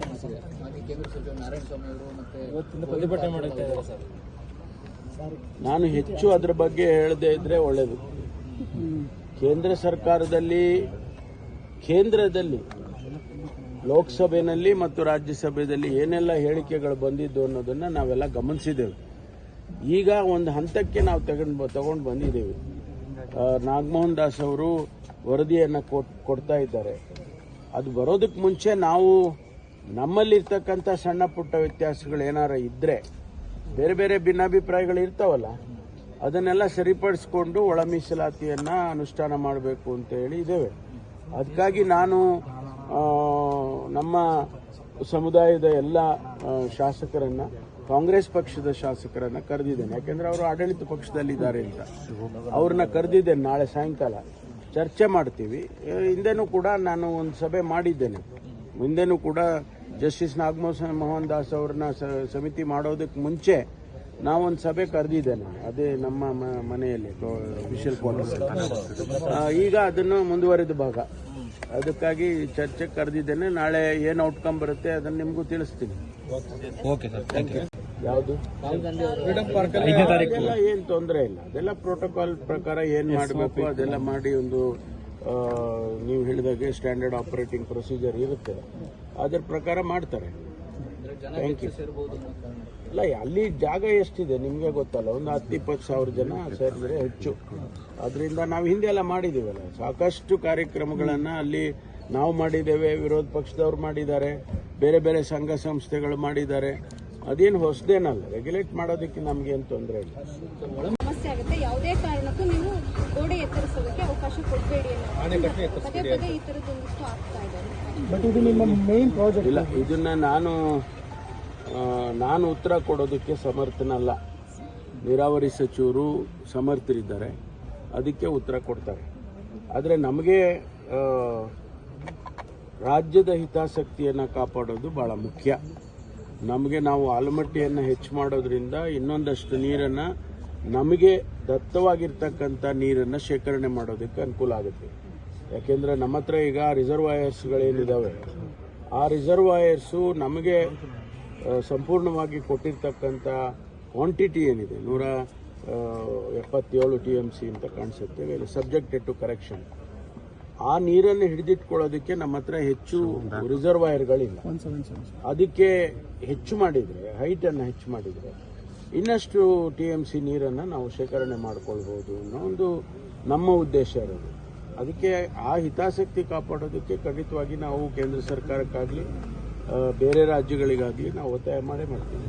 ನಡೆಸಿದೆ ಹಾಗೆ ಕೇಂದ್ರ ಸಚಿವ ನಾರಾಯಣ ಸ್ವಾಮಿ ಅವರು ಮತ್ತೆ ಇವತ್ತಿಂದ ಪ್ರತಿಭಟನೆ ಮಾಡುತ್ತಾ ಇದ್ದಾರೆ ಸರ್. ನಾನು ಹೆಚ್ಚು ಅದರ ಬಗ್ಗೆ ಹೇಳದೇ ಇದ್ರೆ ಒಳ್ಳೆಯದು ಕೇಂದ್ರ ಸರ್ಕಾರದಲ್ಲಿ ಕೇಂದ್ರದಲ್ಲಿ ಲೋಕಸಭೆಯಲ್ಲಿ ಮತ್ತು ರಾಜ್ಯಸಭೆಯಲ್ಲಿ ಏನೆಲ್ಲ ಹೇಳಿಕೆಗಳು ಬಂದಿದ್ದು ಅನ್ನೋದನ್ನ ನಾವೆಲ್ಲ ಗಮನಿಸಿದ್ದೇವೆ. ಈಗ ಒಂದು ಹಂತಕ್ಕೆ ನಾವು ತಗೊಂಡು ತಗೊಂಡು ಬಂದಿದ್ದೇವೆ. ನಾಗಮೋಹನ್ ದಾಸ್ ಅವರು ವರದಿಯನ್ನು ಕೊಡ್ತಾ ಇದ್ದಾರೆ. ಅದು ಬರೋದಕ್ಕೆ ಮುಂಚೆ ನಾವು ನಮ್ಮಲ್ಲಿರ್ತಕ್ಕಂಥ ಸಣ್ಣ ಪುಟ್ಟ ವ್ಯತ್ಯಾಸಗಳು ಏನಾರ ಇದ್ರೆ ಬೇರೆ ಬೇರೆ ಭಿನ್ನಾಭಿಪ್ರಾಯಗಳು ಇರ್ತಾವಲ್ಲ, ಅದನ್ನೆಲ್ಲ ಸರಿಪಡಿಸ್ಕೊಂಡು ಒಳ ಮೀಸಲಾತಿಯನ್ನ ಅನುಷ್ಠಾನ ಮಾಡಬೇಕು ಅಂತ ಹೇಳಿ ಇದ್ದೇವೆ. ಅದಕ್ಕಾಗಿ ನಾನು ನಮ್ಮ ಸಮುದಾಯದ ಎಲ್ಲ ಶಾಸಕರನ್ನ, ಕಾಂಗ್ರೆಸ್ ಪಕ್ಷದ ಶಾಸಕರನ್ನ ಕರೆದಿದ್ದೇನೆ. ಯಾಕೆಂದ್ರೆ ಅವರು ಆಡಳಿತ ಪಕ್ಷದಲ್ಲಿದ್ದಾರೆ ಅಂತ. ಅವ್ರನ್ನ ಕರೆದಿದ್ದೇನೆ ನಾಳೆ ಸಾಯಂಕಾಲ. ಚರ್ಚೆ ಮಾಡ್ತೀವಿ. ಹಿಂದೆನೂ ಕೂಡ ನಾನು ಒಂದು ಸಭೆ ಮಾಡಿದ್ದೇನೆ. ಮುಂದೆನೂ ಕೂಡ ಜಸ್ಟಿಸ್ ನಾಗಮೋಹನ್ ಮೋಹನ್ ದಾಸ್ ಅವ್ರನ್ನ ಸ- ಸಮಿತಿ ಮಾಡೋದಕ್ಕೆ ಮುಂಚೆ ನಾವೊಂದು ಸಭೆ ಕರೆದಿದ್ದೇನೆ ಅದೇ ನಮ್ಮ ಮನೆಯಲ್ಲಿ ಅಫಿಷಿಯಲ್ ಕ್ವಾರ್ಟರ್ಸ್ ಈಗ ಅದನ್ನು ಮುಂದುವರೆದ ಭಾಗ. ಅದಕ್ಕಾಗಿ ಚರ್ಚೆ ಕರೆದಿದ್ದೇನೆ ನಾಳೆ ಏನು ಔಟ್ಕಮ್ ಬರುತ್ತೆ ಅದನ್ನು ನಿಮಗೂ ತಿಳಿಸ್ತೀನಿ. ಓಕೆ ಸರ್ ಥ್ಯಾಂಕ್ ಯು ಯಾವುದು? ಏನು ತೊಂದರೆ ಇಲ್ಲ. ಅದೆಲ್ಲ ಪ್ರೋಟೋಕಾಲ್ ಪ್ರಕಾರ ಏನು ಮಾಡಬೇಕು ಅದೆಲ್ಲ ಮಾಡಿ ಒಂದು ನೀವು ಹೇಳಿದಾಗೆ ಸ್ಟ್ಯಾಂಡರ್ಡ್ ಆಪರೇಟಿಂಗ್ ಪ್ರೊಸೀಜರ್ ಇರುತ್ತೆ. ಅದರ ಪ್ರಕಾರ ಮಾಡ್ತಾರೆ. ಥ್ಯಾಂಕ್ ಯು ಅಲ್ಲ ಅಲ್ಲಿ ಜಾಗ ಎಷ್ಟಿದೆ ನಿಮಗೆ ಗೊತ್ತಲ್ಲ ಒಂದು ಹತ್ತು ಇಪ್ಪತ್ತು ಸಾವಿರ ಜನ ಸೇರಿದ್ರೆ ಹೆಚ್ಚು. ಅದರಿಂದ ನಾವು ಹಿಂದೆ ಎಲ್ಲ ಮಾಡಿದ್ದೀವಲ್ಲ ಸಾಕಷ್ಟು ಕಾರ್ಯಕ್ರಮಗಳನ್ನು ಅಲ್ಲಿ ನಾವು ಮಾಡಿದ್ದೇವೆ ವಿರೋಧ ಪಕ್ಷದವ್ರು ಮಾಡಿದ್ದಾರೆ ಬೇರೆ ಬೇರೆ ಸಂಘ ಸಂಸ್ಥೆಗಳು ಮಾಡಿದ್ದಾರೆ. ಅದೇನು ಹೊಸದೇನಲ್ಲ ರೆಗ್ಯುಲೇಟ್ ಮಾಡೋದಕ್ಕೆ ನಮ್ಗೇನು ತೊಂದರೆ ಇಲ್ಲ. ಸಮಸ್ಯೆ ಆಗುತ್ತೆ. ಯಾವುದೇ ಕಾರಣಕ್ಕೂ ನೀವು ಗೋಡೆ ಎತ್ತರಿಸೋದಕ್ಕೆ ಅವಕಾಶ ಕೊಡಬೇಡಿ ಅನ್ನೋ ಪದೇ ಪದೇ ಈ ತರದೊಂದಿಷ್ಟು ಆಗ್ತಾ ಇದೆ ಇಲ್ಲ ಇದನ್ನ ನಾನು ನಾನು ಉತ್ತರ ಕೊಡೋದಕ್ಕೆ ಸಮರ್ಥನಲ್ಲ. ನೀರಾವರಿ ಸಚಿವರು ಸಮರ್ಥರಿದ್ದಾರೆ. ಅದಕ್ಕೆ ಉತ್ತರ ಕೊಡ್ತಾರೆ. ಆದರೆ ನಮಗೆ ರಾಜ್ಯದ ಹಿತಾಸಕ್ತಿಯನ್ನು ಕಾಪಾಡೋದು ಬಹಳ ಮುಖ್ಯ. ನಮಗೆ ನಾವು ಆಲಮಟ್ಟಿಯನ್ನು ಹೆಚ್ಚು ಮಾಡೋದ್ರಿಂದ ಇನ್ನೊಂದಷ್ಟು ನೀರನ್ನು ನಮಗೆ ದತ್ತವಾಗಿರ್ತಕ್ಕಂಥ ನೀರನ್ನು ಶೇಖರಣೆ ಮಾಡೋದಕ್ಕೆ ಅನುಕೂಲ ಆಗುತ್ತೆ. ಯಾಕೆಂದರೆ ನಮ್ಮ ಹತ್ರ ಈಗ ರಿಸರ್ವಾಯರ್ಸ್ಗಳೇನಿದ್ದಾವೆ ಆ ರಿಸರ್ವಾಯರ್ಸು ನಮಗೆ ಸಂಪೂರ್ಣವಾಗಿ ಕೊಟ್ಟಿರ್ತಕ್ಕಂಥ ಕ್ವಾಂಟಿಟಿ ಏನಿದೆ? ನೂರ ಎಪ್ಪತ್ತೇಳು ಟಿ ಎಂ ಸಿ ಅಂತ ಕಾಣಿಸುತ್ತೆ. Subjected to correction. ಆ ನೀರನ್ನು ಹಿಡಿದಿಟ್ಕೊಳ್ಳೋದಕ್ಕೆ ನಮ್ಮ ಹತ್ರ ಹೆಚ್ಚು ರಿಸರ್ವಾಯರ್ಗಳಿಲ್ಲ. ಅದಕ್ಕೆ ಹೆಚ್ಚು ಮಾಡಿದರೆ ಹೈಟನ್ನು ಹೆಚ್ಚು ಮಾಡಿದರೆ ಇನ್ನಷ್ಟು ಟಿ ಎಂ ಸಿ ನೀರನ್ನು ನಾವು ಶೇಖರಣೆ ಮಾಡ್ಕೊಳ್ಬೋದು ಅನ್ನೋ ಒಂದು ನಮ್ಮ ಉದ್ದೇಶ ಇರೋದು. ಅದಕ್ಕೆ ಆ ಹಿತಾಸಕ್ತಿ ಕಾಪಾಡೋದಕ್ಕೆ ಖಂಡಿತವಾಗಿ ನಾವು ಕೇಂದ್ರ ಸರ್ಕಾರಕ್ಕಾಗಲಿ ಬೇರೆ ರಾಜ್ಯಗಳಿಗಾಗಲಿ ನಾವು ಒತ್ತಾಯ ಮಾಡೇ ಮಾಡ್ತೀವಿ.